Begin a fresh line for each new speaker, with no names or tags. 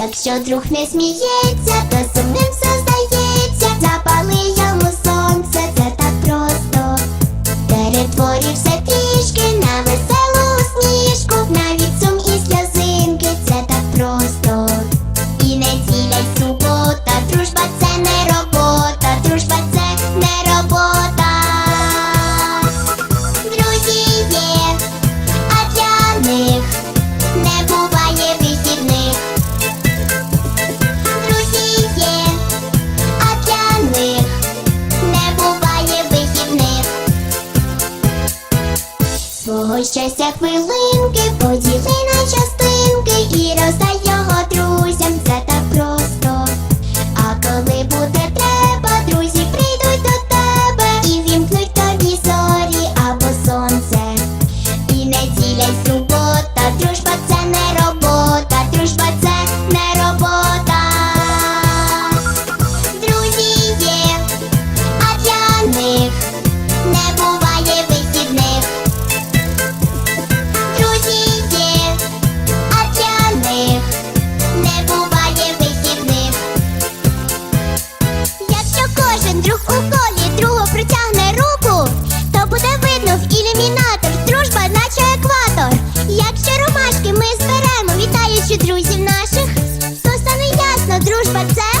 Якщо друг не сміється, то сумним все щастя хвилинки, поділи на частинки і роздай його. Dance.